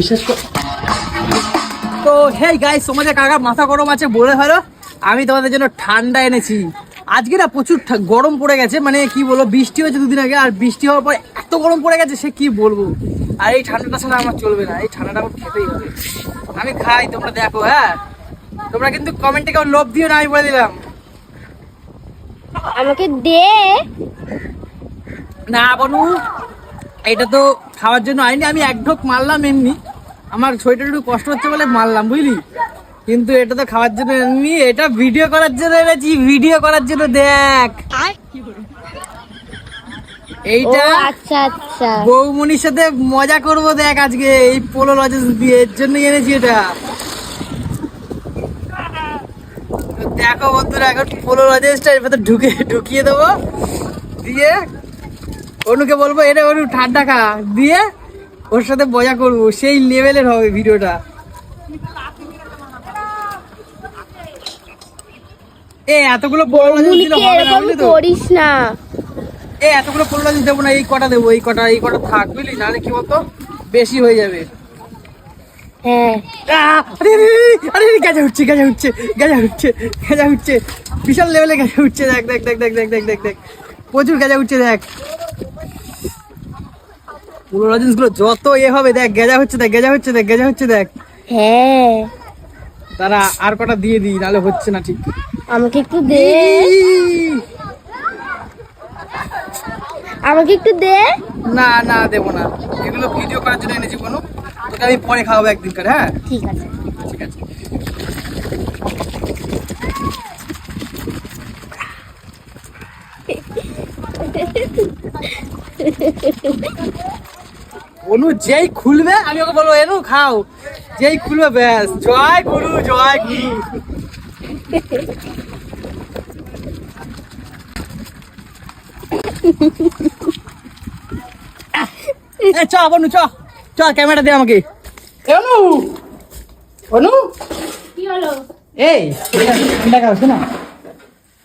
বিশেষ করে তো হেই গাইস তোমাদের কাকা মাথা গরম আছে বলে হলো আমি তোমাদের জন্য ঠান্ডা এনেছি। আজকে না প্রচুর গরম পড়ে গেছে মানে কি বলব বৃষ্টি হয়েছে দুদিন আগে আর বৃষ্টি হওয়ার পর এত গরম পড়ে গেছে সে কি বলব? আর এই ঠান্ডাটা ছাড়া আমার চলবে না এই ঠান্ডাটা আমার খেতেই হবে। আমি খাই তোমরা দেখো হ্যাঁ? তোমরা কিন্তু কমেন্টে কেউ লোভ দিও না আমি বলে দিলাম। আমাকে দে। না বনু এটা তো খাওয়ার জন্য আইনি আমি এক ঢোক মারলাম এমনি। আমার শরীরটা একটু কষ্ট হচ্ছে বলে মারলাম বুঝলি? কিন্তু এটা তো খাওয়ার জন্য এমনি এটা ভিডিও করার জন্য এনেছি ভিডিও করার জন্য দেখ। এইটা আচ্ছা আচ্ছা। বৌমনির সাথে মজা করব দেখ আজকে এই পোলো লজেন্স দিয়ে এর জন্য এনেছি এটা। দেখো বন্ধুরা এখন পোলো লজেন্সটা এর ভেতর ঢুকে ঢুকিয়ে দেবো। দিয়ে অনুকে বলব এটা অনু ঠান্ডা খা। দিয়ে ওর সাথে মজা করব সেই লেভেলের হবে ভিডিওটা। এ এতগুলো পোলো লজেন্স দিলে হবে না বুঝলি তো? করিস না। এ এতগুলো পোলো লজেন্স দেবো না এই কটা দেবো এই কটা এই কটা থাক বুঝলি? নাহলে কি বলতো? বেশি হয়ে যাবে। হ্যাঁ। আরে আরে আরে, আরে আরে গাজা উঠছে গাজা উঠছে গাজা উঠছে গাজা উঠছে বিশাল লেভেলে গাজা উঠছে দেখ দেখ দেখ দেখ দেখ দেখ দেখ দেখ প্রচুর গাজা উঠছে দেখ। পুরো লজেন্সগুলো যত এ হবে দেখ গেজা হচ্ছে দেখ গেজা হচ্ছে দেখ গেজা হচ্ছে দেখ। হ্যাঁ। তারা আর কটা দিয়ে দিই নাহলে হচ্ছে না ঠিক। আমাকে একটু দে। আমাকে একটু দে। না না দেবো না। এগুলো ভিডিও করার জন্য এনেছি কোনো। তোকে আমি পরে খাওয়াবো একদিন করে হ্যাঁ? ঠিক আছে। ঠিক আছে। অনু যেই খুলবে আমি ওকে বলব এনু খাও। যেই খুলবে ব্যাস। জয় গুরু জয় গুরু চ বনু চ। চ ক্যামেরা দে আমাকে। অনু অনু কি হলো? এই ঠান্ডা খাওয়াছে না?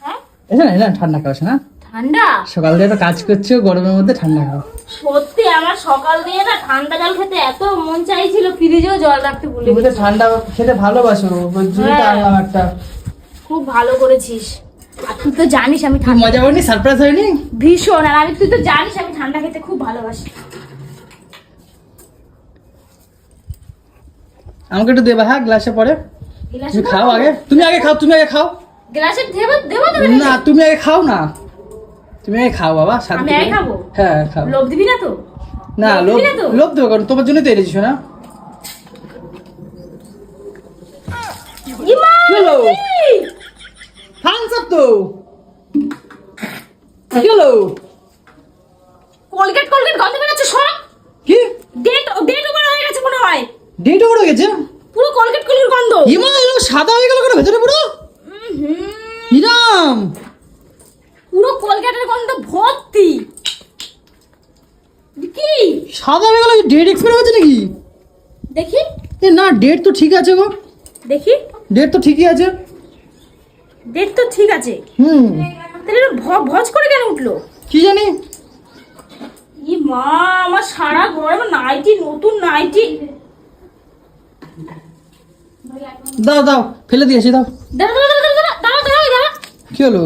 হ্যাঁ? এটা না ঠান্ডা খাওয়াছে না? ঠান্ডা? সকাল থেকে তো কাজ করছ গরমের মধ্যে ঠান্ডা খাও। সত্যি আমার সকাল দিয়ে না ঠান্ডা জল খেতে এত মন চাইছিল ফ্রিজেও জল রাখতে ভুলে তুমি তো। ঠান্ডা খেতে ভালোবাসো হ্যাঁ। আনলাম একটা। খুব ভালো করেছিস। আর তুই তো জানিস আমি ঠান্ডা মজা হয়নি? সারপ্রাইজ হয়নি? ভীষণ আর আমি তুই তো জানিস আমি ঠান্ডা খেতে খুব ভালোবাসি। আমাকে একটু দেবা হ্যাঁ গ্লাসে পরে। তুমি খাও আগে। তুমি আগে খাও তুমি আগে খাও। গ্লাসে দেবো দেবো না তুমি আগে খাও না। তুমি আগে খাও বাবা আমি আগে খাব? হ্যাঁ খাও। লোভ দিবি না তো? না লোভ লোভ তো? লোভ দেবো কারণ তোমার জন্যই তো এনেছি না ইমা! থামস আপ তো। হলো? কোলগেট কোলগেট গন্ধ বেরোচ্ছে সর কি? ডেট ডেট ওভার হয়ে গেছে মনে হয়। ডেট ওভার হয়ে গেছে? পুরো কোলগেট গন্ধ। ইমা এরকম সাদা হয়ে গেল কেন? ভেতরে পুরো হুম, ইরাম পুরো কোলগেটের গন্ধ ভর্তি। কি? সাদা হয়ে গেল ডেট এক্সপায়ার হচ্ছে নাকি? দেখি। এ না ডেট তো ঠিক আছে গো। দেখি। ডেট তো ঠিকই আছে। ডেট তো ঠিক আছে। হুম। তাহলে ভজ করে কেন উঠল? কি জানি? ই মা আমার সারা ঘরে আমার নাইটি নতুন নাইটি। দাও দাও ফেলে দিয়েছি দাও। দাঁড়া দাঁড়া দাঁড়া দাঁড়া দাঁড়া দাঁড়া। কি হলো?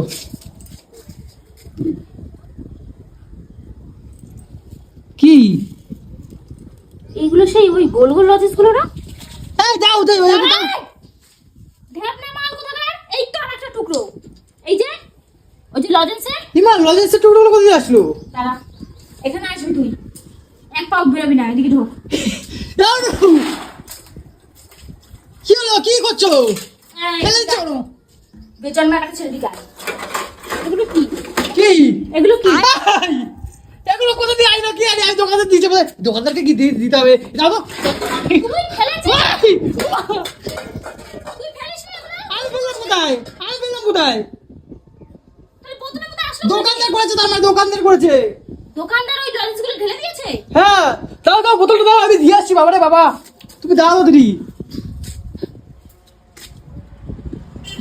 কি? এইগুলো সেই ওই গোল গোল লজেসগুলো না? এই দাও দাও দাও, দাও। ঢেপনা মাল কোথাকার? এই তো আর একটা টুকরো। এই যে ওই যে লজেন্সের ইমা লজেন্সের টুকরোগুলো কোথায় আসলো? দাঁড়া এখানে আসবি তুই। এক পাও বেরোবি না এদিকে ঢোক। কি হলো? কি করছ? ফেলে দিচ্ছ বেচন মারা ছেড়ে দিকে। এগুলো কি? কি? এগুলো কি! এগুলো কোথা দিয়ে আইলো কি আরে আমি দোকানদার দিয়েছে বোধহয় দোকানদারকে কি দিয়ে দিতে হবে? যাও তো। কোথায়? পেলাম কোথায়? দোকানদার করেছে তার মানে দোকানদার করেছে। দোকানদার ওই ঢেলে দিয়েছে? হ্যাঁ দাও দাও বোতলটা দাও আমি দিয়ে আসছি বাবা রে বাবা। তুমি দাও দিদি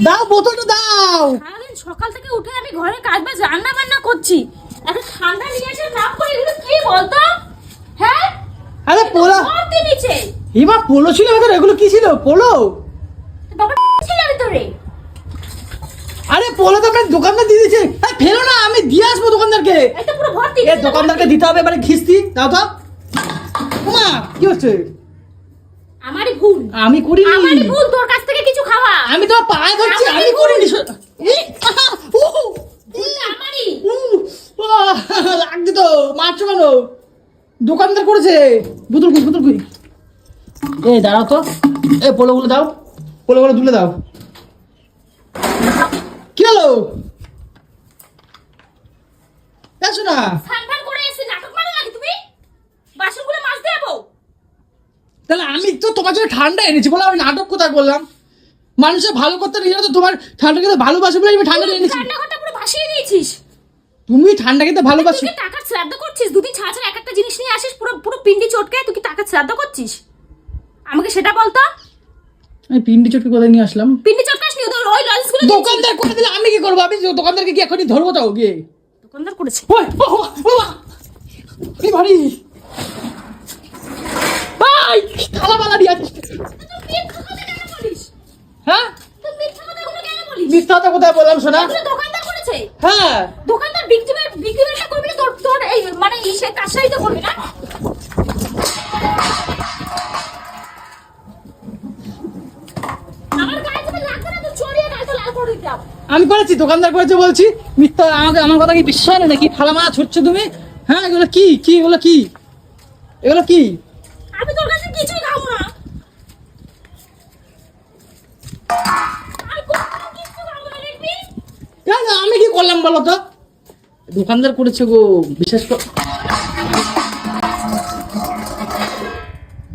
দাও বোতলটা দাও। সকাল থেকে উঠে আমি ঘরে কাজ বাজ রান্না বান্না করছি। এখন ঠান্ডা নিয়ে এসে নাম করে এগুলো কি বলতো? হ্যাঁ? আরে পোলা। নিচে। এবার পোলো ছিল ভেতরে এগুলো কি ছিল? পোলো। বাবা ছিল ভিতরে। আরে পোলো তো আপনার দোকানদার দিয়ে দিয়েছে। আরে ফেলো না আমি দিয়ে আসব দোকানদারকে। এই তো পুরো ভর্তি এ দোকানদারকে দিতে হবে এবারে খিস্তি দাও তো। মা কি হচ্ছে? আমারই ভুল। আমি করিনি। আমারই ভুল তোর কাছ থেকে কিছু খাওয়া। আমি তোমার পায়ে ধরছি আমি করিনি। দোকানদার করেছে বুতুল কুই বুতুল কুই এই দাঁড়াও তো। এ পোলোগুলো দাও। পোলোগুলো তুলে দাও। কি হলো? এসো না। তাহলে আমি তো তোমার জন্য ঠান্ডা এনেছি বলে আমি নাটক কোথায় করলাম? মানুষের ভালো করতে নিজেরা তো তোমার ঠান্ডা খেতে ভালোবাসে বলে আমি ঠান্ডা এনেছি। ভাসিয়ে দিয়েছিস। তুমি ঠান্ডা খেতে ভালোবাসো। তুই টাকার শ্রাদ্ধ করছিস? দুদিন ছাড়া ছাড়া এক একটা জিনিস নিয়ে আসিস পুরো পুরো পিন্ডি চটকে তুই কি টাকার শ্রাদ্ধ করছিস? আমাকে সেটা বলতো আমি পিন্ডি চটকে কোথায় নিয়ে আসলাম? পিন্ডি চটকাস নি ওদের ওই লঞ্চগুলো দোকানদার করে দিলে আমি কি করব? আমি দোকানদারকে কি এখনই ধরবো তাও গিয়ে। দোকানদার করেছে। ওই, ও, ও, ও, বাবা! এই ভাই থালা বালা দিয়ে বলিস? হ্যাঁ? মিথ্যা কথা কোথায় বললাম শোনা? দোকানদার করেছে হ্যাঁ। দোকানদার বিক্রি বিক্রি ব্যবসা করবি তোর তোর এই মানে এই সে কাজ সাহিত্য করবি না? তো আমি করেছি দোকানদার করেছে বলছি। মিথ্যা আমাকে আমার কথা কি বিশ্বাস হয় না নাকি? থালা মারা ছুটছো তুমি? হ্যাঁ এগুলো কি? কি এগুলো কি? এগুলো কি? আমি তোর কাছে কিছুই খাব না আমি কখনো কিছু খাব না দেখবি কেন আমি কি করলাম বলো তো? দোকানদার করেছে গো বিশেষ কর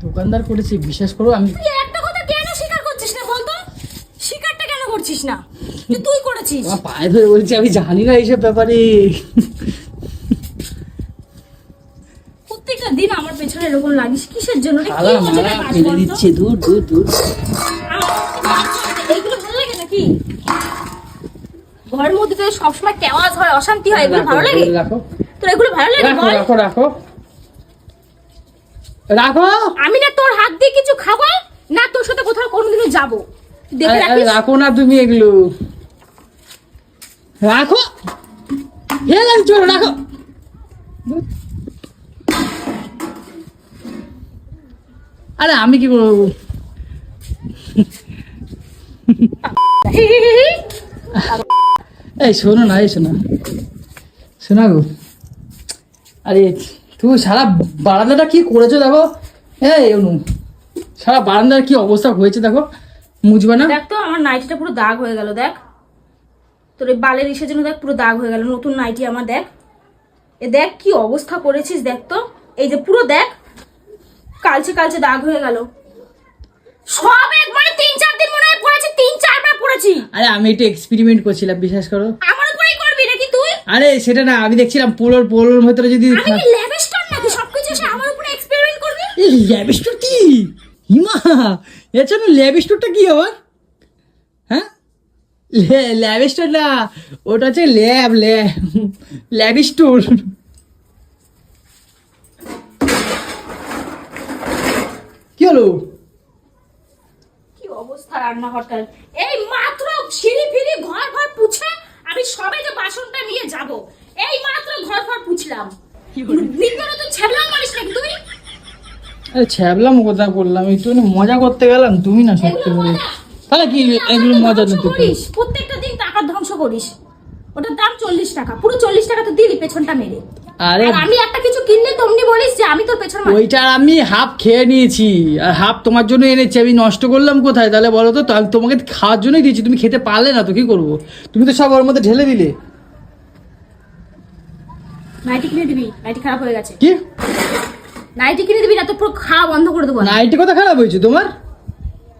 দোকানদার করেছে বিশ্বাস করো আমি তুই একটা কথা কেন স্বীকার করছিস না বলতো? স্বীকারটা কেন করছিস না? তুই করেছিস? পায়ে ধরে বলছি আমি জানি না এইসব ব্যাপারে। প্রত্যেকটা দিন আমার পেছনে এরকম লাগিস কিসের জন্য? ফেলে দিচ্ছে দূর দূর দূর। ঘরের মধ্যে তো সবসময় কেওয়াজ হয় অশান্তি হয় এগুলো ভালো লাগে? তোর এগুলো ভালো লাগে রাখো বল? রাখো রাখো। রাখো। আমি না তোর হাত দিয়ে কিছু খাব না তোর সাথে কোথাও কোনোদিনও যাব। দেখে আরে, আরে, রাখিস? রাখো না তুমি এগুলো। রাখো। হে রাখো। আরে আমি কি করব? এই, শোনো না, এই শোনা। শোনা গো। আরে, তুমি সারা বারান্দাটা কি করেছ দেখো? এই, অনু, সারা বারান্দার কি অবস্থা হয়েছে দেখো? মুছবে না? দেখ তো, আমার নাইটিটা পুরো দাগ হয়ে গেল, দেখ। তোর এই বালের ইসের জন্য দেখ পুরো দাগ হয়ে গেল, নতুন নাইটি আমার দেখ। এ দেখ কি অবস্থা করেছিস, দেখ তো। এই যে পুরো দেখ, কালচে কালচে দাগ হয়ে গেল। সব এক মানে তিন চার দিন মনে হয় পড়েছি, তিন চারবার পড়েছি। আরে আমি এটা এক্সপেরিমেন্ট করছিলাম বিশ্বাস করো। আমার উপরেই করবি নাকি তুই? আরে সেটা না আমি দেখছিলাম পোলোর পোলোর ভেতরে যদি আমি কি ল্যাভেস্টার নাকি? সবকিছু এসে আমার উপরে এক্সপেরিমেন্ট করবি? এই কি? হিমা এর জন্য ল্যাব স্টোরটা কি আবার? হ্যাঁ? ল্যাব স্টোর না ওটা হচ্ছে ল্যাব ল্যাব ল্যাব স্টোর কি হলো? অবস্থা রান্নাঘরটার এই মাত্র সিঁড়ি ফিরি ঘর ঘর পুছে আমি সবে যে বাসনটা নিয়ে যাব। এই মাত্র ঘর ঘর পুছলাম। ভিতরে তো ছেবলাম মারিস নাকি তুই? আরে ছ্যাবলাম কথা বললাম একটু মজা করতে গেলাম তুমি না সত্যি করে তাহলে কি এগুলো মজা নিতে করিস। প্রত্যেকটা দিন টাকা ধ্বংস করিস। ওটার দাম চল্লিশ টাকা। পুরো চল্লিশ টাকা তো দিলি পেছনটা মেরে। আরে আমি একটা কিছু কিনলে তোমনি বলিস যে আমি তোর পেছন ওইটা আমি হাফ খেয়ে নিয়েছি আর হাফ তোমার জন্য এনেছি। আমি নষ্ট করলাম কোথায়? তাহলে বলো তো আমি তোমাকে খাওয়ার জন্যই দিয়েছি। তুমি খেতে পারলে না তো কি করব? তুমি তো সব ওর মধ্যে ঢেলে দিলে। নাইটি কিনে দিবি? নাইটি খারাপ হয়ে গেছে। কি? নাইটি কিনে দিবি না তো পুরো খাওয়া বন্ধ করে দেবো। নাইটি কথা খারাপ হয়েছে তোমার?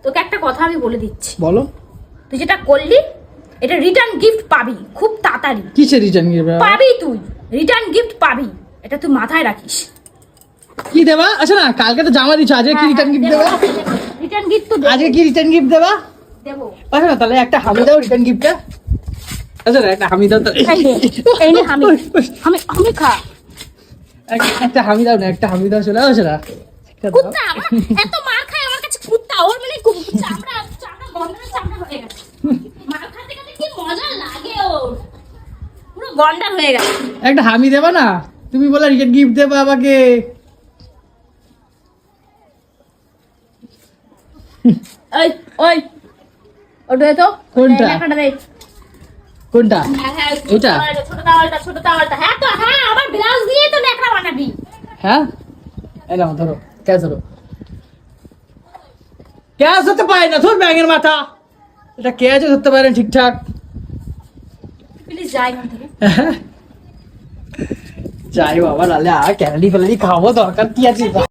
তোকে একটা কথা আমি বলে দিচ্ছি। বলো। তুই যেটা করলি এটা রিটার্ন গিফট পাবি খুব তাড়াতাড়ি। কিসে রিটার্ন পাবি তুই। রিটার্ন গিফট পাবি এটা তুই মাথায় রাখিস। কি দেবা? আচ্ছা না কালকে তো জামা দিচ্ছ আজকে কি রিটার্ন গিফট দেবা। রিটার্ন গিফট তো আজকে কি রিটার্ন গিফট দেবা? দেবো। আচ্ছা না তাহলে একটা হামি দাও রিটার্ন গিফটটা আচ্ছা না একটা হামি দাও তাহলে। এই নে, নে হামি। আমি আমি খা। একটা- হামি দাও না একটা হামি দাও চলে আসে না। একটা দাও। কুত্তা আমার এত মার খাই ওর মানে চামড়া চামড়া গন্ডার চামড়া হয়ে গেছে মার খাতে খাতে কি মজা লাগে ওর পুরো গন্ডার হয়ে গেছে একটা হামি দেবা না তুমি বলে গিফট দেবা আমাকে ওই ওই ওটা দে তো কোনটা? এই ন্যাকড়াটা দে। কোনটা হ্যাঁ, হ্যাঁ, ছোট এটা? তাওয়ালটা, ছোট তাওয়ালটা, ছোট তাওয়ালটা। হ্যাঁ তো, হ্যাঁ, আবার ব্লাউজ দিয়ে তো ন্যাকড়া বানাবি। হ্যাঁ এই নাও ধরো ক্যাশ ধরো ক্যাশ হতে পারে না ধর ব্যাঙের মাথা এটা ক্যাশ ধরতে পারে না ঠিকঠাক প্লিজ যা এখান থেকে। যাই বাবা নাহলে আর ক্যালারি ফ্যালারি খাব দরকার কি আছে